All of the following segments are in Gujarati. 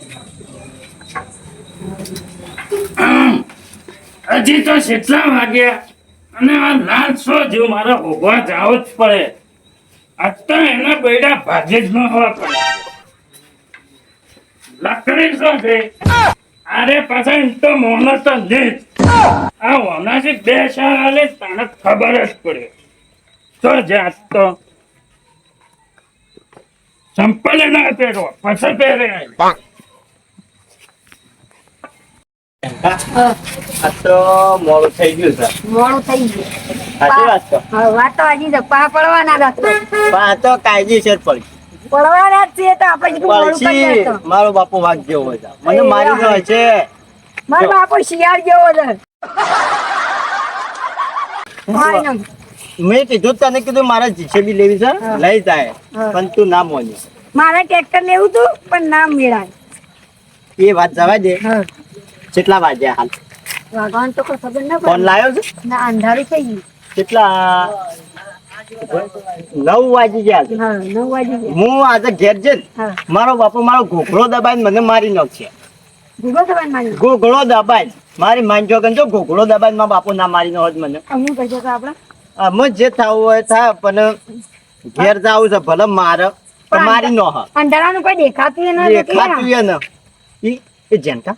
હજી તો કેટલા વાગ્યા? અને આ લાલ સો જો મારા ઊભા જાવ જ પડે. આજ એના બેડા ભાગે જ ન હોવા પડે. લાકડી શું છે? અરે પાછા એમ તો મોનો તો જ. આ ઓનાથી બે શાળ તને ખબર જ પડે. તો જાત તો. ચંપલ ના પહેરો પછી પહેરે તો મોડું થઈ ગયું છે. મોડું થઈ ગયું. સાચી વાત તો વાત તો હજી છે. પા પડવાના જ હતો. તો કાયદેસર પડી. પડવાના જ છે તો આપણે કીધું મોડું કરી પછી મારો બાપુ વાઘ જેવો છે. મને મારી હા. છે. મારો બાપુ શિયાળ જેવો છે. મેં કીધું તને કીધું મારે જીસેબી લેવી છે. લઈ જાય. પણ તું ના મોની મારે ટ્રેક્ટર લેવું હતું પણ ના મેળાય. એ વાત જવા દે. કેટલા વાગ્યા હાલ? ભગવાન તો ખબર ના ફોન લાવ્યો છે? ના અંધારું થઈ ગયું. કેટલા? નવ વાગી ગયા છે. નવ વાગે હું આજે ઘેર જઈને મારો બાપુ મારો ઘોઘરો દબાઈને મને મારી નાખશે. ઘોઘરો દબાઈ મારી માનજો કે જો ઘોઘરો દબાઈ મારા બાપુ ના મારી હોત મને. અમે જે થવું હોય થાય પણ ઘેર જાવું છે ભલે મારે મારી નો હા અંધારાનું કોઈ દેખાતું દેખાતું ન. ઈ એ જેનકા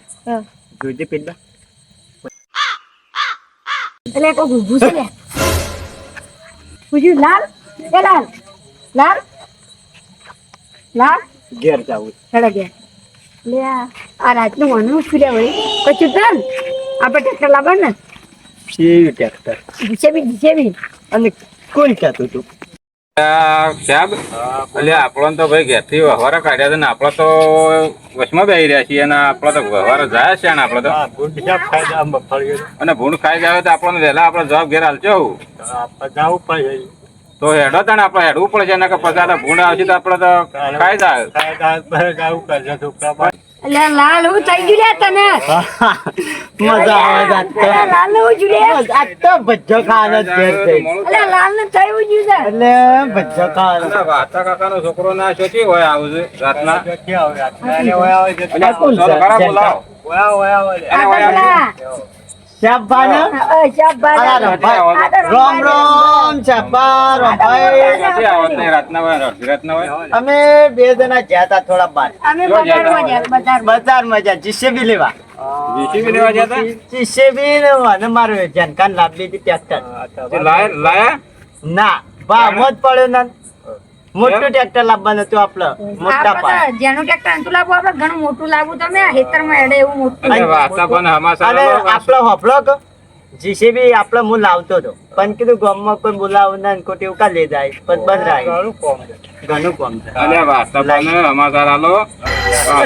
હા. જોઈજે પેલા એટલે કોઈ ઊભું છે લે પૂછ્યું લાલ એ લાલ લાલ લાલ ઘેર જાવું હેડો ગયા લે આ રાતનું શું લે વળી કશું તન આપણે ટ્રેક્ટર લાવવા ને છે ટ્રેક્ટર જીસેબી જીસેબી અને કોણ કહેતું તું સાહેબ એટલે આપણો તો ભાઈ ઘેરથી વ્યવહાર કાઢ્યા છે ને આપણે તો વચમાં બેસી રહ્યા છીએ અને આપણે તો વ્યવહાર જાય છે ને આપણે તો. અને ભૂંડ ખાઈ જાય તો આપણને વહેલા આપણે જવાબ ઘેર હાલજો તો હેડો તાણે આપણે હેડવું પડે છે એના કે પછી ભૂંડ આવશે તો આપણે તો ખાઈ જાય. એટલે લાલ હું થઈ ગયું લે તને. મજા આવે છે તો. એટલે લાલ હું જ લે. આજ તો ભજ્જો ખાવાનો ઘેર જઈ એટલે લાલ ને થયું જ છે. એટલે ભજ્જો ખાવાનો. વાતા કાકાનો છોકરો ના શોચી હોય આવું છે રાતના. આ કોણ છે? ચાલો ખરા બોલાવો. આ તો પેલા ઓયા ઓયા અ, આ તો રોમ. રોમ શ્યામભા, રમભાઈ. અમે બે જણા ગયા હતા થોડા બજારમાં. બજારમાં. ગયા જીસીબી લેવા. જીસીબી લેવા ગયા હતા જીસીબી ને મારું જનકાન લાભ લીધી ટ્રેક્ટર. તે લાય- લાયા? ના બા મોજ પડ્યો ને મોટું ટ્રેક્ટર લાવવાનું હતું આપણે મોટા આપણે જેનું ટ્રેક્ટર અંતું લાવવું આપણે ઘણું મોટું લાવવું તમે હેતરમાં એડે એવું મોટું અને વાસા પણ હમાસા અને આપણો હોફળો કે જીસીબી આપણે હું લાવતો હતો. પણ કીધું ગામમાં કોઈ બોલાવું ના ને કોઈ એવું કા લઈ જાય પણ બંધ રાખ ઘણું કામ છે અલે વાતા પણ આલો આ.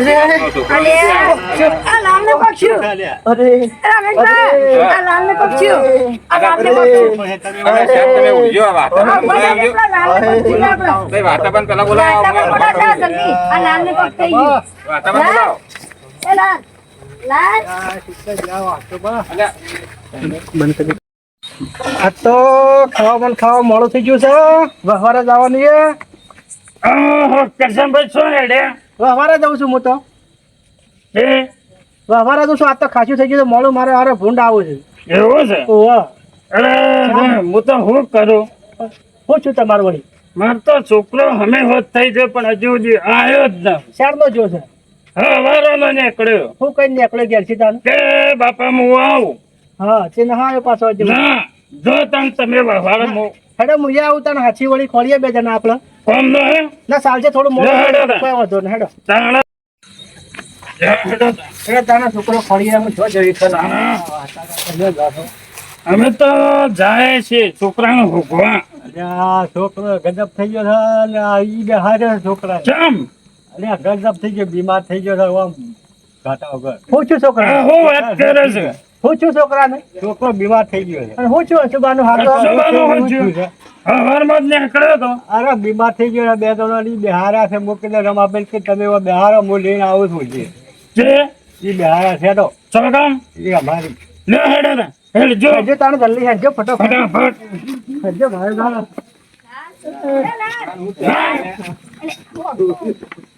પેલા બોલાવો બોલાવો. તો ખાવા પણ ખાવા મોડું થઈ ગયું છે. વહવારે જવાનું છે. કરશનભાઈ શું હેડે? વહવારે જઉં છું હું તો. એ વહવારે જઉં છું આ તો ખાસું થઈ ગયું છે મોડું મારે હારે ભૂંડ આવું છે. એવું છે? ઓહો અરે હું. તો શું કરું? હું છું તમારું વળી. માર તો છોકરો હમે હોત થઈ ગયો પણ હજુ સુધી આવ્યો જ ન. શારનો જો છે. હવારોનો નીકળ્યો. હું કઈ નીકળે ગયા છે તાન? કે બાપા હું આવું. હા તે ના હા પાછો ના જો તને તમે હેડો આવું તને હાથી વળી ખોલીએ બે જણા આપણે. ન થોડું મોડું. કોઈ વાંધો નહીં હેડો. હેડો. છોકરો અમે જો જઈ અમે તો જાય છે છોકરાને ભોગવા છોકરો ગજબ થઈ ગયો છે ને ઈ બે હારે છોકરા કેમ અરે ગજબ થઈ ગયો બીમાર થઈ ગયો છે આમ ઘાટા વગર. પૂછ્યું છોકરા. હું વાત કરે છે? હું છું છોકરાને? છોકરો બીમાર થઈ ગયો છે. અને હું છું અશુબાનું હારું અશુભાનું હું છું. છે? હવારમાં જ નીકળ્યો તો અરે બીમાર થઈ ગયો બે ત્રણ બિહારા છે મૂકીને રમાબેન કે તમે એવા બિહારો હું લઈને આવું છું જે. એ બિહારા છે તો. છોકરામ એ અમારી. લે હેડો હેડ જો. હજુ તાણે જલ્દી હેડજો ફટાફટ. ફટાફટ. હજુ ભાઈ ભાઈ. એ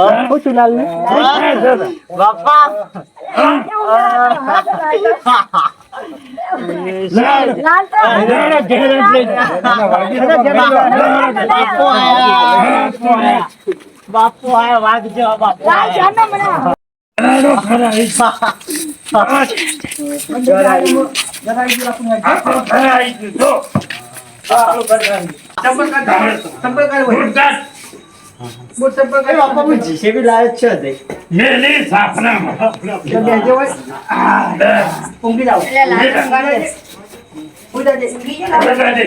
એ લાલ ને? બાપા. બાપુ આયા વાગજો બાપુ લાલ આયા જીસીબી મેલી છે. બધા દે.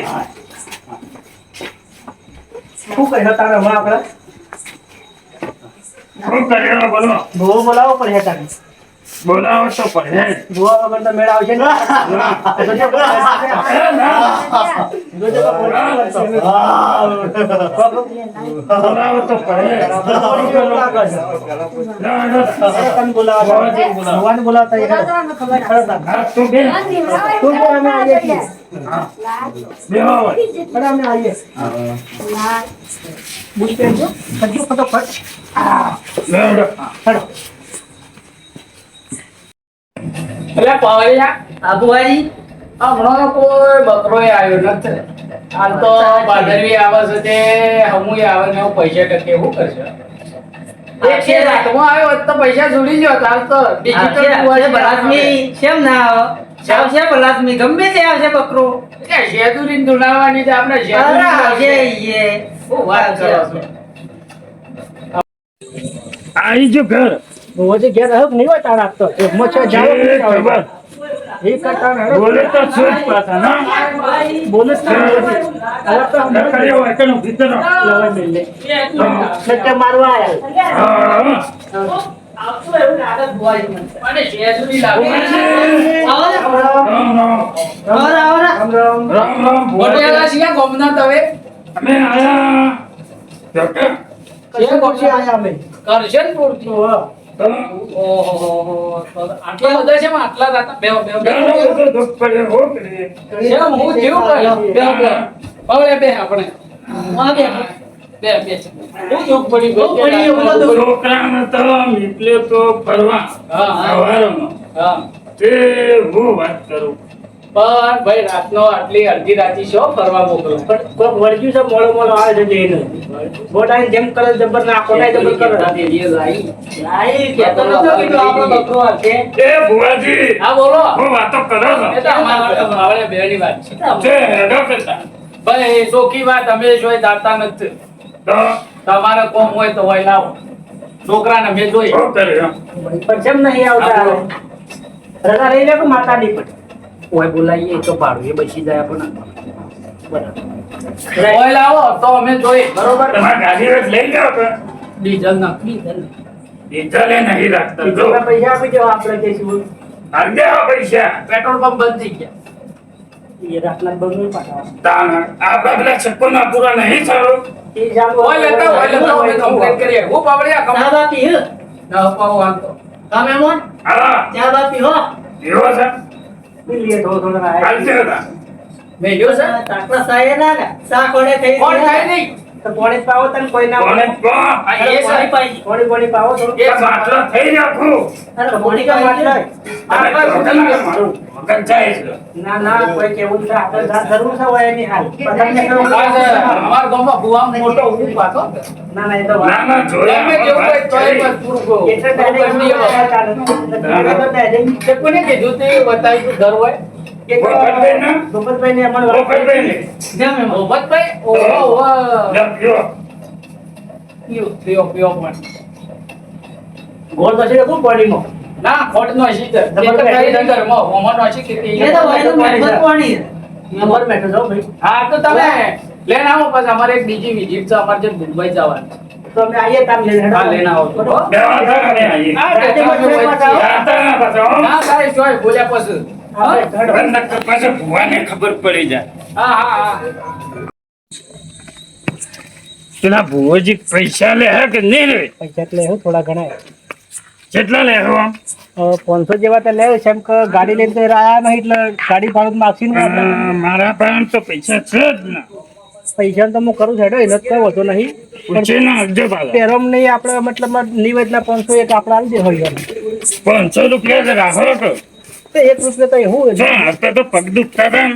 શું કહે તારે હવે આપણે? શું કરેલો બોલો. ભૂવો બોલાવો પડે તારે બોલાવો તો પડે ભૂવા વગર તો મેળ આવશે ને. બોલાવો તો પડે લાડો. તમે બોલાવો. ભૂવાને બોલાવતા એ તો અમને ખબર ના. હા, તું બે. તું તો અમે આવીએ છીએ. પણ અમે આવીએ. લાલ પહેરજો. ખજો ફટોફટ લાડો. એટલે પાવડિયા આબુવાજી હમણાં કોઈ બકરોય આવ્યો નથી. હાલ તો ભાદરવી આવે છે તે હમુય આવે ને પૈસા ટકે શું કરશે એક છે. રાતમાં આવ્યો તો પૈસા જોડી ગયો હાલ તો ડિજિટલ બલાદમી કેમ ના આવે? આવશે બલાદમી ગમે તે આવશે બકરો. શેદુરી ધુનાવાની તો આપણે અરે આવશે ઈએ. શું વાત કરો આવી જો ઘર. ભૂવાજી ઘેર હક નહીં હોય તારા આપતો એમાં જાવ એ કરતા ને બોલે તો સુજ પાતા ના? બોલે તો તારે તો હમ નકરી હોય કે ભીતર લવાઈ મેલે. સટ્ટે મારવા આયા. હા. અને શેદુરી લાગે રામ રામ રામ રામ રામ રામ મોટેલા છીએ ગોમના તવે અમે. આયા ડોક્ટર કશે આટલા બધા છે આટલા હો જેવું બે આપણે બે બે બે હું પડી ગયું પડી ફરવા હા હા તે હું વાત કરું પણ ભાઈ રાતનો આટલી અડધી રાતી શો ફરવા મોકલો. પણ કોક વળગ્યું છે મોળો મોળો આવે છે જઈને બોટાની જેમ કરે જબર ના આખો જબર કરે. લાઈ? આપણો બકરો આવશે એ ભુવાજી હા બોલો. હું વાતો કરો છો? એ તો અમારા અમારે બેની વાત છે. હેડો કરતા ભાઈ ચોખી વાત અમે જોઈ દાતા નથી. તમારે કોમ હોય તો હોય લાવો. છોકરાને મેં જોઈ. પણ જેમ નહીં આવતા રજા રહી લે માતાની માતા ઓય બોલાવીએ તો ભાડું એ બચી જાય પણ હોય લાવો તો અમે જોઈ બરોબર. તમારી ગાડી લઈ જાઓ કે ડીઝલ નાખી ડીઝલે નહીં રાખતા. જો. પૈસા આપી દેવા આપણે કહીશું હાલ દેવા પૈસા. પેટ્રોલ પંપ બંધ થઈ ગયા. એ બંધ પાછા તાણ છપ્પન પૂરા નહીં સારું એ જાણો હોય લેતા હોય લેતા અમે કમ્પ્લેન કરીએ. હું પાવડિયા કમ બાપી હે? ના પાવ વાંધો. તમે મોન હા. બાપી હો. એવો છે? થોડો થોડો મેં જો છે તાકલા સાયે ના ને સા કોડે થઈ કોણ થાય નહીં? તો પોણી પાવો તને કોઈ ના કોને કો એ સારી પાઈ પોણી પોણી પાવો થોડું એ માટલો થઈ રાખું અરે પોણી કા માટલા. તમે ઢોકળા મારું મગજ જાય છે. ના ના કોઈ કેવું છે? આપણે જા- જરૂર છે હોય એની હાલ. અમારા ગામમાં ભુવા મોટો ઊભી પાછો ના ના એ તો ના ના જોયા તમે જેવું હોય તોય બસ પૂરું. એટલે. કોને કીધું? તે બતાવ્યું ઘર હોય? પોપટભાઈ ના? ભૂપતભાઈ ને અમણ પોપટભાઈ ને જેમ એમ? મોહબ્બતભાઈ ઓહો ઓહો લખ્યો પીઓ પીઓ પીઓ પણ. ગોળ તો છે ખૂબ બોડીમાં ના ખોટ નો હશી તો તો કઈ નહીં ઘરમાં હોમો નો હશી કે એ તો હોય તો મહેનત નંબર મેઠો છો ભાઈ? હા તો તમે લઈને આવો પછી. અમારે એક બીજી વિઝિટ છે અમારે જે મુંબઈ જવાનું. તો અમે આવીએ તામ લઈને હા લઈને આવો? બે વાતા કરે આઈએ હા, તે મત. ના પાછો હો. ના સારી જોઈ બોલ્યા પછી. ભુવાને ખબર પડી જાય પેલા ભુવોજી પૈસા લે હે કે નહીં લે? પૈસા લે થોડા ઘણા. કેટલા લે હો પાંચસો જેવા તો લે છે એમ કે ગાડી લઈને તો આયા નહીં એટલે ગાડી ભાડું માગશી ને મારા પાસે તો પૈસા છે જ ના. પૈસા તો હું કરું છું હેડો એનો તો કઈ વધુ નહીં. પેરોમ નહીં આપણે મતલબ નિવેદના પાંચસો એક આપણે આવી દે હોય પાંચસો રૂપિયા રાખો તો. તો એક રૂપિયો તો એવું જો આપણે તો પગ દુખતા હતા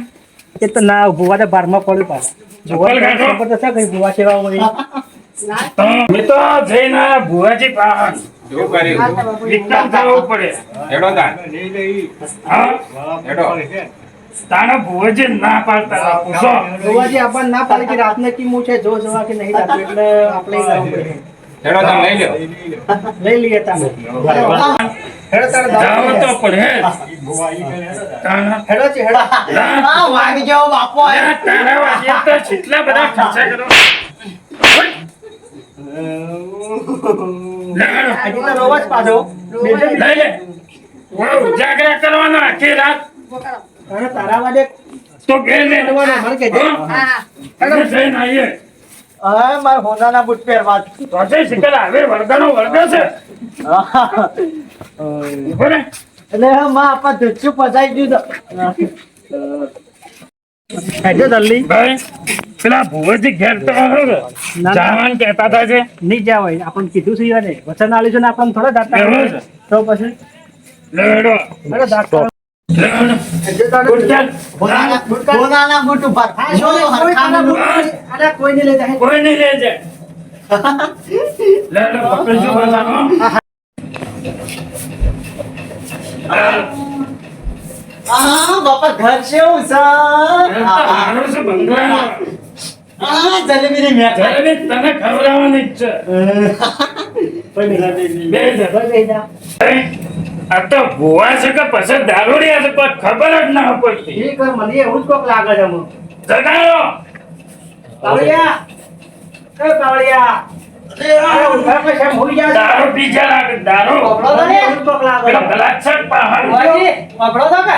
એ તો ના ભુવા તો બારમાં પડ્યું પાછા. ખબર તો છે કઈ ભુવા સેવા હોય. તો તો જઈને ભુવાજી પાસે શું કર્યું વિકલ થવું પડે. હેડો તાણ. હા? હેડો. તારા ભુવાજી ના પાડતા. પૂછો. ભૂવાજી આપણને ના પાડે કે રાતને કી મૂછે જો જવા કે નહીં એટલે આપણે. હેડો તાણ લઈ લ્યો. લઈ લઈએ તાને હેડો તારે જાવ તો પડે તારા હેડો. છે હેડો અરે તારા વાગે તો કેટલા બધા ખર્ચા કરો. આજે તો રોવા જ પાછો. લઈ લે. બહુ કરવાનો આખી રાત. તારા વાડે તો ઘેર લે કરવાનો કે. હા? અમે જઈને આવીએ. હવે મારા હોનાના બૂટ પહેરવા તો છે આવે વળગાનો વળગો છે. ઊભો એટલે હવે માં આપા ધુચ્ચું પચાઈ ગયું હેડો જલ્દી ભાઈ પેલા ભુવજી ઘેર તો આવે ને. ના. જવાનું કહેતા હતા છે નહીં જવાય. આપણને કીધું છે યાર એ. વચન આલ્યું છે ને આપણને થોડા દાતા તો પછી? લેડો દાતા. બૂટ ઉપર. અરે કોઈ નહીં. જાય. કોઈ નહીં લે પકડજો બધાનો. હા બાપા ઘર છે. હા. જલેબી ની મેં જલેબી તને ખવડાવવાની જ છે. બે જ. જા. આ તો ગોવા છે કે પછી દારૂડિયા છે પણ ખબર જ ના પડતી. ઠીક મને એવું જ કોક લાગે છે મને. જગાડો. કાવળિયા એ જા. દારૂ બીજા લાગે દારૂ. મને તો ને. વાપરો છો કે?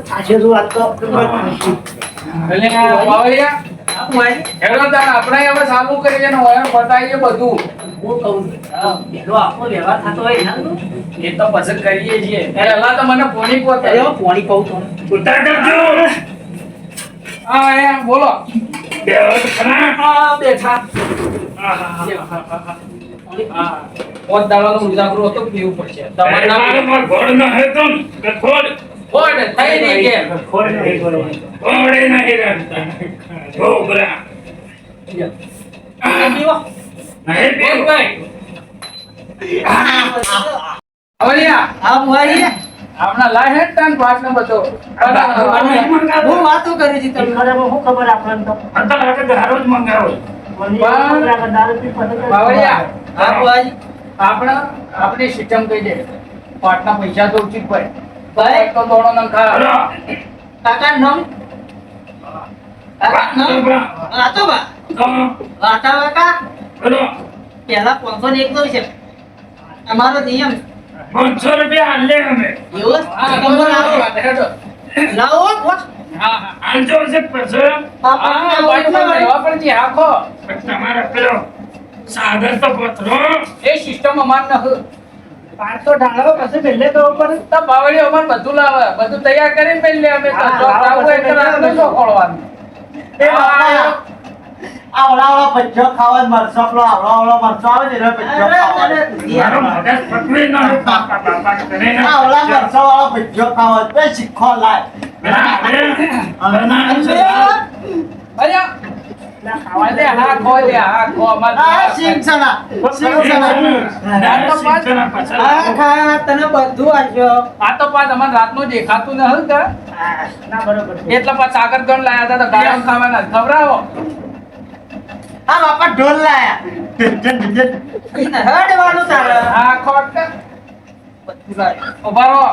છે છે, આ તો છે છે. વાત તો એટલે બાવળિયા, હેડો તાણ આપણે હવે ચાલુ કરીએ ને હવે બતાવીએ બધું હું કહું છું. હા, પેલો આપણો વ્યવહાર થતો હોય ના તો? એ તો પસંદ કરીએ છીએ પહેલા તો મને ફોની પોતે અરે, હું પોણી કહું છું. ઉતાર કરજો હા એ બોલો બેઠા. હા પોત દાડાનો ઉજાગરો હતો પીવું પડશે તમારે ઘોડ ન હે તો ને, ને, થઈ ની કે ફોડ નહીં કરો ઘોડે નહીં રાખતા ઘોબરા આ પીવો. નહીં બોલ ભાઈ. બાવળિયા, આ ભુવાજી, આપણા હું વાતો કરી છે તમને. ખબર હું ખબર આપણને તો. આ તો લાગે જ મંગાવો. જ બાવળિયા, આપણે આપણી સિસ્ટમ કહી દે. પાટના પૈસા તો ઉચિત ભાઈ ભાઈ? તો દોડો ના ખા. કાકા નામ કાકા નામ ઘોબરા. બા. તો, કાકા. હલો પહેલા પાંચસો ને છે. અમારો નિયમ. પાંચસો રૂપિયા હાલે અમે. એવું હા, જ? લાવો, પોચ. હા, હા. આલજો છે પછી. હા, હોય. લેવા પડશે, હાંકો. તમારે પેલો સાગર તો પત્રો. એ સિસ્ટમ અમાર ન પાંચસો ઢાળો પછી પહેલે તો ઉપર તો બાવળીઓ અમાર બધું લાવે. બધું તૈયાર કરીને પહેલે અમે. તો હા, જો લાવો, ખાવું રાતનું ખોળવાનું? એ મરચો પેલો આવડો આવડો મરચો આવે ને ખાવા. વાળો પંચો ખાવા બે. શીખો લાય. અરે, અરે, હા, ખો લે, હા, ખો. અમાર આ શીખવાના પાછળ. આ ખા તને બધું આપ્યો. આ તો પાછ અમાર રાતનું દેખાતું ન હતું કે? ના બરોબર. એટલે પાછ સાગર ગણ લાયા હતા તો ગાયમ ખાવાના. ખવડાવો. આ બાપા ઢોલ લાયા. હડવાનું તારે. આ ખોટ કે? ઊભા રહો.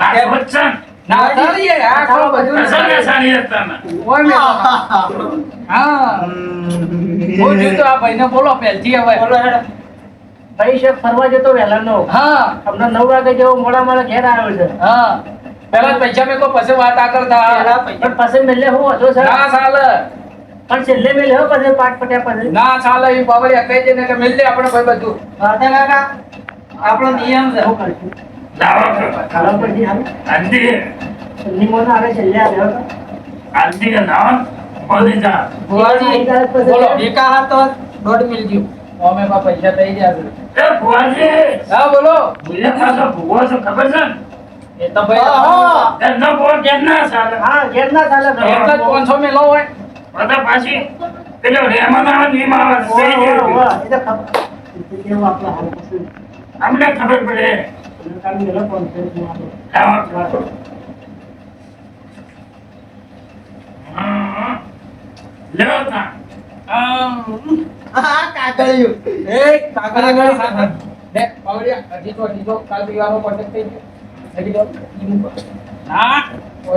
આ બચ્ચન ના તારી એ બધું કસાને હતા ઓય મેલો. હા. હું. જોતો આ ભાઈને બોલો પહેલથી હવે. ભાઈ છે ફરવા જતો વહેલાનો હા. હમણાં નવ વાગે જેવો મોડા મોડા ઘેર આવ્યો છે. હા. પેલા પૈસા મેં કોઈ પછી વાત આગળ થા પણ પછી મેલે હું હતો સર ના ચાલે. પણ છેલ્લે મેલે હો પછી પાટ પટ્યા પછી. ના ચાલે. એ બાબરિયા કહી દે ને કે મિલ આપણે ભાઈ બધું. આપણો નિયમ છે. હું કરશું? ખાવા આવે છેલ્લે આવ્યો કે નાવ બોલી જા બોલો એકા હાથ દોઢ મિલ ગયું બા પૈસા થઈ ગયા એ ભુવાજી હા બોલો ખબર છે ને? એ તો ભાઈ એમનો ભૂવો કેમ ના ચાલે હા ઘેર ના ચાલે હોય બધા પાછી પેલો રેમન આવે ને. ઓવા. એ ખબર અમને ખબર પડે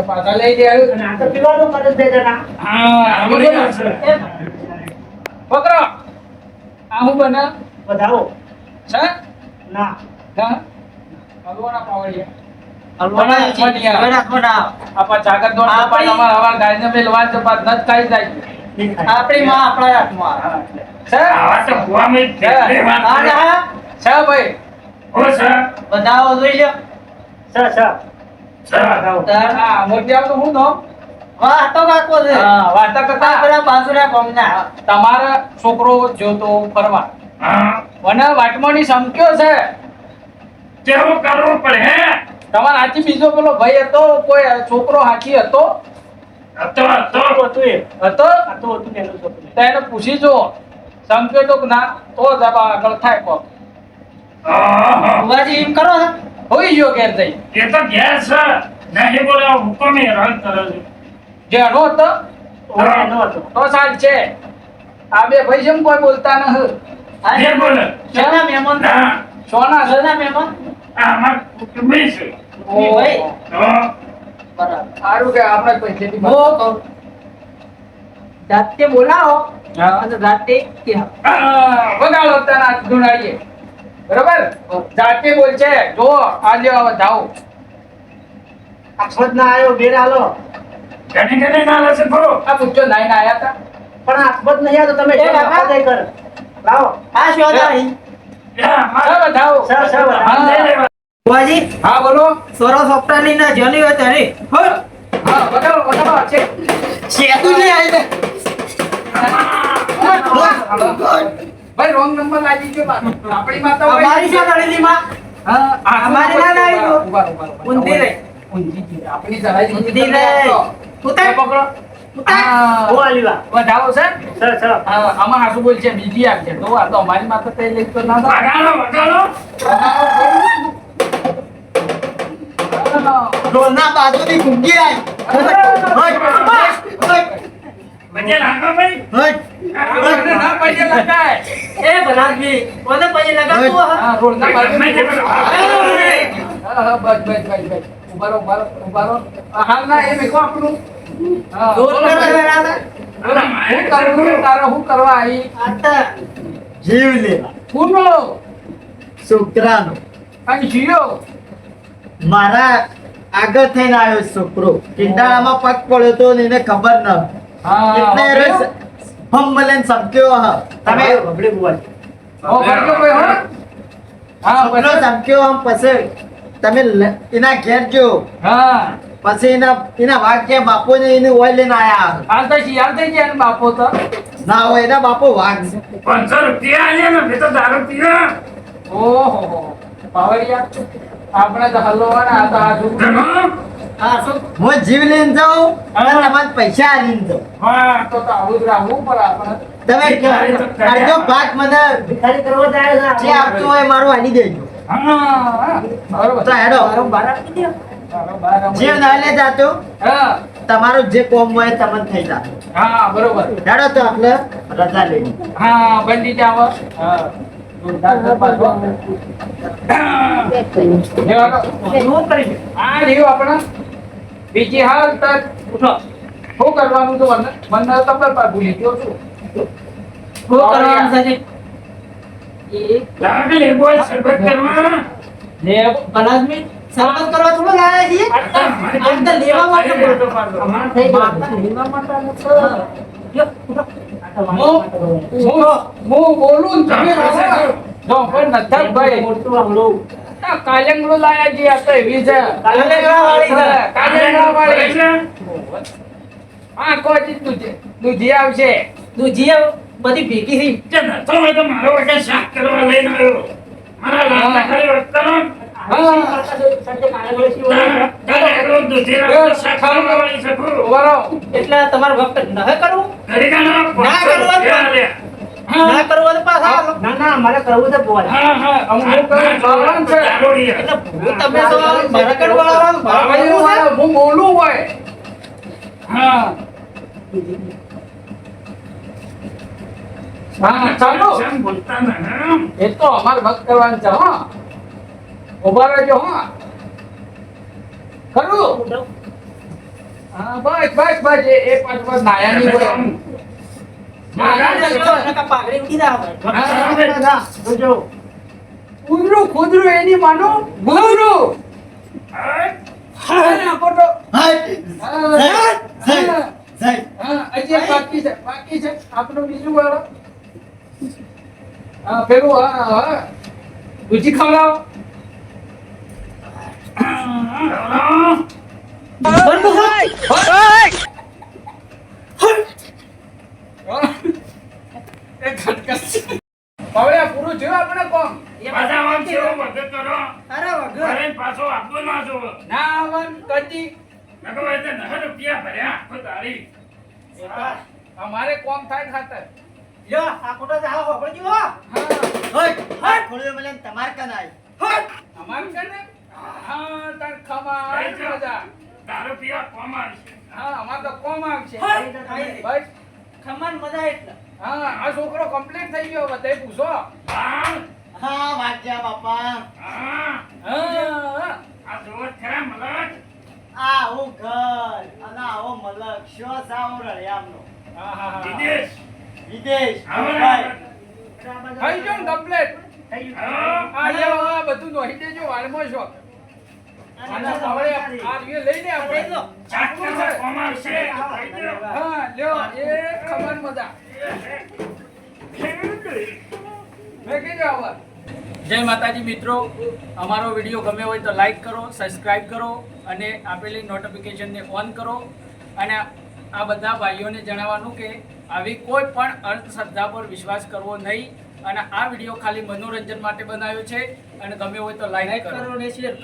પાછા લઈ જશે. પકડો. આ હું બના વધાવો. છે? ના. હા? હલવાના પાવડિયા આપા દોડ આપા તમાર ગાયને નત કાઈ જાય. તો કેટલી વાત કરે. છે. ભાઈ. ઓ સર. Sir, sir. સર હા મોટી આવતો હું નો હા વાર્તા કરતા. તમારા છોકરો જોતો ફરવા. હા. મને વાટમાંની સમક્યો છે. કેવું કરવું પડે હે? તમારા હાથી બીજો પેલો ભાઈ હતો કોઈ છોકરો હાથી હતો? હતો હતો. આ તો હતું એ. હતો? આ તો હતું પેલું છોકરું. તો એને પૂછી જો સંકેતો ના તો જ આગળ થાય કોક. આહા. હોઈ ગયો ઘેર જઈ. એ તો ઘેર છે. નહીં બોલે હુકમ એ રદ કરે છે જેનો હતો? હતો. તો સાલ છે. આ બે ભાઈ જેમ કોઈ બોલતા ન જે બોલે. મહેમાન? સોના છે આ કુટુંબી છે. ઓહો. તો સારું કે આપણે પૈસેથી જાતે બોલાવો. અને જાતે આ, વગાડો તારા હાથ બરાબર? જાતે બોલ છે જો આજે હવે જાઓ. આફત ના આવ્યો ઘેર આલો ઘણી ઘણી ના લેશે બહુ આ પૂછજો નાઈને આયા હતા પણ આફત નહીં આવ્યો તો તમે? લાવો. આ શું હતા હા બોલો સોરો સોપટા ના જોની હોય તારી હા વગાડો વગાડો છે શેતું નહીં આવી ભાઈ રોંગ નંબર લાગી ગયો આપણી માતા હોય. અમારી છે ગણેલી માં હા, અમારી ના લાગી ગયો. ઊંધી રહી. ઊંધી આપણી જરાય ઊંધી. પકડો ઉતાર. હા. ઓ આલીવા વધાવો છે? Sir sir. આમાં હાસુ બોલ છે બીજી આપ છે. તો આ તો અમારી માથે તે લઈ તો ના. વગાડો વગાડો. ડોલના બાજુની ઘૂંઘી આવી હટ લાગો ભાઈ. હટ. ના પૈસે લગાય. એ ભલાદમી કોને પૈસે લગાડતું હા, રોડના બાજુ. ગમે હા, બસ, બસ, બસ, બસ. ઊભા રહો, ઊભા રહો, ઊભા રહો. આ હાલ ના એ મેકો આપણું. જીવ? છોકરાનો. અને જીયો. મારા આગળ થઈને આવ્યો છોકરો. કિંડાળામાં પગ પડ્યો તો એને ખબર ન હા, એટલે ભમ્મલેન સમક્યો હ. તમે બબડે હો, વાપર્યો કોઈ, હો? હા, છોકરો સમક્યો હમ પછી તમે એના ઘેર જો. હા. પછી એના એના વાઘ બાપો ને એને ઓઇલ લઈને આયા હાલ તો શિયાળ થઈ ગયા ને બાપો તો? ના હોય એના બાપો વાઘ છે. પાંચસો રૂપિયા આલ્યા ને મેં તો દારૂ પીવા ઓહો પાવડિયા આપણે તો હલવાના આ તો આ. હા, શું? હું જીવ લઈને જાઉં અને તમારે પૈસા આલીને જાઉં. હા. તો તો આવું જ રાખવું પડે આપણે. તમે અડધો ભાગ મને ભિખારી કરવા જાય જે આપતું હોય મારું આની દેજો. હા. બરોબર. તો હેડો. આપી દો. જાતો હા. તમારું જે કોમ હોય તમને થઈ જાય. હા બરોબર. હેડો તો આપણે રજા લઈ. હા બંડી જાવ હા. જોરદાર છે પાછો. બેક કરી. લેવાનો. શું કરી છે? આ રહ્યું આપણે. બીજી હાલ તક ઉઠો. શું કરવાનું તો? મને મને તમે ભૂલી ગયો છું. શું કરવાનું છે એ લાગે બોલ સરબત કરવા. લે પલાદમી સરબત કરવા થોડું લાયા છીએ? આમ તો લેવા માટે બોલતો પાડો. અમાર થઈ ગયો. લેવા માટે હું. બોલું તમે રહો. જો પણ નથી ભાઈ. મોટું હમણું આ લાયા જી આ તો એવી છે. કાજંગડા વાળી છે. કાજંગડા વાળી હા કોઈ દૂધી દૂધી આવશે. દૂધી બધી ભેગી થઈ. તો મારો વખત શાક કરવા લઈને આવ્યો. મારા લાલા ખાલી વખતનો તારે એકલો દૂધી રાખતો શાક કરવા? વાળી શકું ઊભા રહો. એટલે તમારે વખત ન કરવું ના કરવાનું. ના કરવું તો પાછા ના ના મારે કરવું છે બોલ હા હા. હું હું. છે. એટલે તમે તો મારા કરવા વાળા હું. બોલું હોય? હા. હા ચાલો. શેમ બોલતા ને, એ તો અમારે વખત કરવાનું છે હા. ઊભા રહેજો, હા. ખરું? હા, બસ બસ બસ, એ એ પાંચ પાંચ નાયા નહીં હોય. પાઘડી ઉડી ના હા. જોજો કૂતરું કૂતરું એની બાકી છે બાકી છે. આપણું બીજું હા, પેલું, હા હા. દૂધી ખવડાવો. હવે પૂરું થયું. અમારે કોમ થાય ખાતર યો આ કોટો જીવો હા હટ ખોલ્યો મને તમાર કને હા તાર ખમા મજા દારૂ પીવા કોમ આવશે. હા અમારે તો કોમ આવશે બસ. ખમણ મજા એટલે. હા આ છોકરો કમ્પ્લીટ થઈ ગયો બધે પૂછો. હા, હા બાપા. હા. હા. આ જુઓ ખરા મલક. આવું ઘર અને આવો મલક. શો સાવ રળિયામનો હા હા હા. વિદેશ. વિદેશ. થઈ ગયો કમ્પ્લીટ. આ લ્યો આ બધું નોહી દેજો વાળમાં છો. જય માતાજી મિત્રો. અમારો વીડિયો ગમે હોય તો લાઈક કરો સબસ્ક્રાઈબ કરો અને આપેલી નોટિફિકેશનને ઓન કરો. અને આ બધા ભાઈઓને જણાવવાનું કે આવી કોઈ પણ અંધશ્રદ્ધા પર વિશ્વાસ કરવો નહીં. અને આ વીડિયો ખાલી મનોરંજન માટે બનાવ્યો છે. અને ગમે હોય તો લાઈક કરો. ને શેર